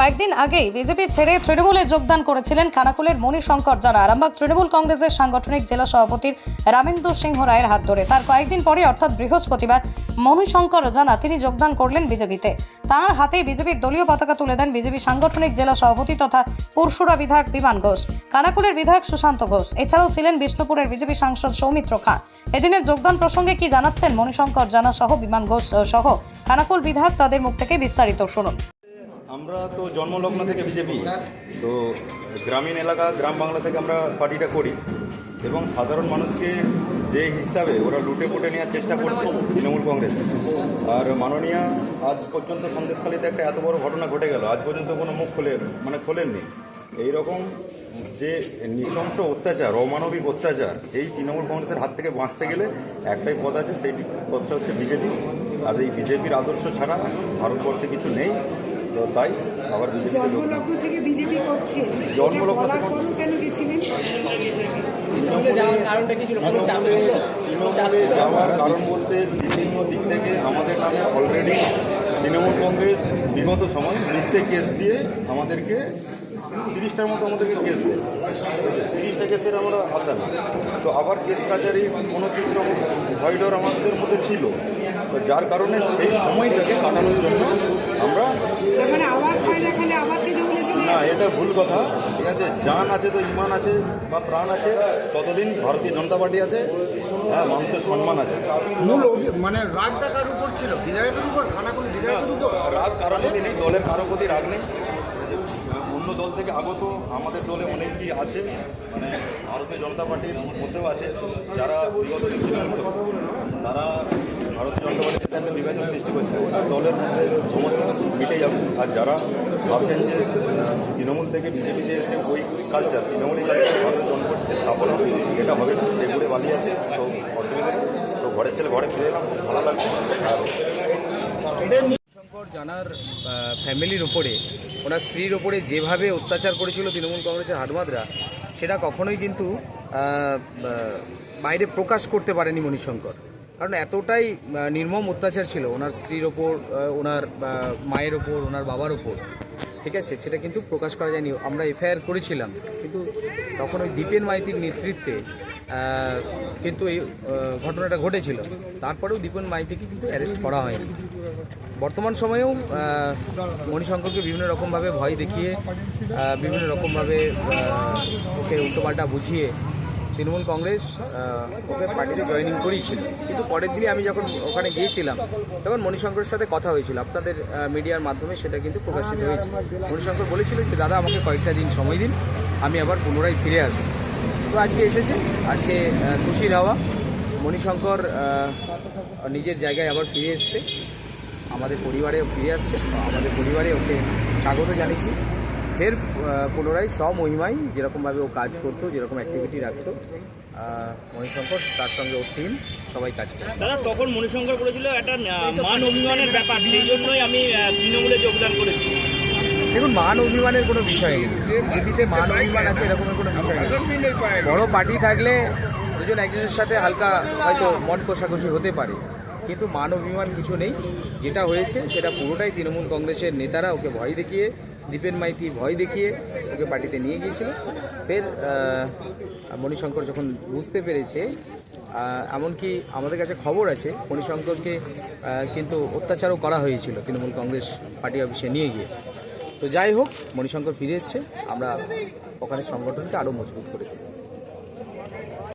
কয়েকদিন আগেই বিজেপি ছেড়ে তৃণমূলে যোগদান করেছিলেন খানাকুলের মণিশঙ্কর যারা আরামবাগ তৃণমূল কংগ্রেসের সাংগঠনিক জেলা সভাপতির রামেন্দু সিংহ রায়ের হাত ধরে। তার কয়েকদিন পরে অর্থাৎ বৃহস্পতিবার, মণিশঙ্কর জানা তিনি যোগদান করলেন বিজেপিতে। তার হাতে বিজেপির দলীয় পতাকা তুলে দেন বিজেপি সাংগঠনিক জেলা সভাপতি তথা পরশুরা বিধায়ক বিমান ঘোষ, খানাকুলের বিধায়ক সুশান্ত ঘোষ। এছাড়াও ছিলেন বিষ্ণুপুরের বিজেপি সাংসদ সৌমিত্র খাঁ। এদিনের যোগদান প্রসঙ্গে কি জানাচ্ছেন মণিশঙ্কর জানা সহ বিমান ঘোষ সহ, খানাকুল বিধায়ক তাদের মুখ থেকে বিস্তারিত শুনুন। আমরা তো জন্মলগ্ন থেকে বিজেপি। তো গ্রামীণ এলাকা, গ্রাম বাংলা থেকে আমরা পার্টিটা করি। এবং সাধারণ মানুষকে যে হিসাবে ওরা লুটে পুটে নেওয়ার চেষ্টা করছে তৃণমূল কংগ্রেস। আর মাননীয় আজ পর্যন্ত সন্দেশখালীতে একটা এত বড় ঘটনা ঘটে গেল। আজ পর্যন্ত কোনো মুখ খুলে মানে খোলেননি। এই রকম যে নৃশংস অত্যাচার, অমানবিক অত্যাচার, এই তৃণমূল কংগ্রেসের হাত থেকে বাঁচতে গেলে একটাই পথ আছে, সেই পথটা হচ্ছে বিজেপি। আর এই বিজেপির আদর্শ ছাড়া ভারতবর্ষে কিছু নেই। তাই আবার বিজেপি জন্মলগ্ন থেকে বিজেপি করছে। জন্মলগ্ন কেন গেছিলেন? তৃণমূলে যাওয়ার কারণ বলতে বিভিন্ন দিক থেকে আমাদের নামে অলরেডি তৃণমূল কংগ্রেস বিগত সময় মিথ্যে কেস দিয়ে আমাদেরকে তিরিশটার মতো আমাদেরকে কেস দেয় তিরিশটা কেসের আমরা আসামি তো আবার কেস কাচারি কোনো কিছু রকম ভয় ডর আমাদের মধ্যে ছিল। তো যার কারণে সেই সময়টাকে কাটানোর জন্য আমরা মানে না এটা ভুল কথা। ঠিক আছে জান আছে তো ইমান আছে বা প্রাণ আছে ততদিন ভারতীয় জনতা পার্টি আছে হ্যাঁ মানুষের সম্মান আছে। মূল মানে রাগটা কার উপর ছিল? বিধায়কের উপর খানা কোনো বিধায়কের উপর? রাগ কারও প্রতি নেই দলের কারও প্রতি রাগ নেই। অন্য দল থেকে আগত আমাদের দলে অনেকেই আছে মানে ভারতীয় জনতা পার্টির মধ্যেও আছে যারা বিগত। তারা ভারতীয় জনতা পার্টিতে একটা বিভাজন সৃষ্টি করছে। ওটা দলের মধ্যে সমস্যা মিটে যাবে। আর যারা ভাবছেন যে তৃণমূল থেকে বিজেপিতে এসে ওই কালচার তৃণমূলই কালচার ভারতীয় স্থাপন হবে এটা হবে না সেগুলো বালি আছে তো অসুবিধা তো ঘরের ছেলে ঘরে ফিরে এলাম খুব ভালো লাগছে। আর শঙ্কর জানার ফ্যামিলির ওপরে ওনার স্ত্রীর ওপরে যেভাবে অত্যাচার করেছিল তৃণমূল কংগ্রেসের হাটমাদরা, সেটা কখনোই কিন্তু বাইরে প্রকাশ করতে পারেনি মণিশঙ্কর কারণ এতটাই নির্মম অত্যাচার ছিল ওনার স্ত্রীর ওপর ওনার মায়ের ওপর, ওনার বাবার ওপর। ঠিক আছে? সেটা কিন্তু প্রকাশ করা যায়নি। আমরা এফআইআর করেছিলাম। কিন্তু তখন ওই দীপেন মাইতির নেতৃত্বে কিন্তু এই ঘটনাটা ঘটেছিল। তারপরেও দীপেন মাইতিকে কিন্তু অ্যারেস্ট করা হয়নি। বর্তমান সময়েও মণিশঙ্করকে বিভিন্ন রকমভাবে ভয় দেখিয়ে বিভিন্ন রকমভাবে ওকে উল্টোপাল্টা বুঝিয়ে তৃণমূল কংগ্রেস ওকে পার্টিতে জয়েনিং করিয়েছিল কিন্তু পরের দিনে আমি যখন ওখানে গিয়েছিলাম, তখন মণিশঙ্করের সাথে কথা হয়েছিল। আপনাদের মিডিয়ার মাধ্যমে সেটা কিন্তু প্রকাশিত হয়েছে। মণিশঙ্কর বলেছিল যে, দাদা, আমাকে কয়েকটা দিন সময় দিন, আমি আবার পুনরায় ফিরে আসব। তো আজকে এসেছে, আজকে খুশির হাওয়া। মণিশঙ্কর নিজের জায়গায় আবার ফিরে এসছে। আমাদের পরিবারে ফিরে আসছে। আমাদের পরিবারে ওকে স্বাগত জানিয়েছি। ফের পুনরায় স্বমহিমায় যেরকমভাবে ও কাজ করতো যেরকম অ্যাক্টিভিটি রাখতো মণিশঙ্কর তার সঙ্গে ওর টিম সবাই কাজ করে দাদা তখন মণিশঙ্কর বলেছিল একটা মান অভিমানের ব্যাপার সেই জন্যই আমি তৃণমূলে যোগদান করেছি। দেখুন মান অভিমানের কোনো বিষয় নেই। বিজেপিতে মান অভিমান আছে এরকমের কোনো বিষয় নেই। বড় পার্টি থাকলে দুজন একজনের সাথে হালকা হয়তো মন কষাকষি হতে পারে। কিন্তু মান অভিমান কিছু নেই। যেটা হয়েছে সেটা পুরোটাই তৃণমূল কংগ্রেসের নেতারা ওকে ভয় দেখিয়ে দীপেন মাইতি ভয় দেখিয়ে ওকে পার্টিতে নিয়ে গিয়েছিল। ফের মণিশঙ্কর যখন বুঝতে পেরেছে এমনকি আমাদের কাছে খবর আছে, মণিশঙ্করকে কিন্তু অত্যাচারও করা হয়েছিল, তৃণমূল কংগ্রেস পার্টি অফিসে নিয়ে গিয়ে। তো যাই হোক, মণিশঙ্কর ফিরে এসছে, আমরা ওখানে সংগঠনকে আরও মজবুত করে তুলব।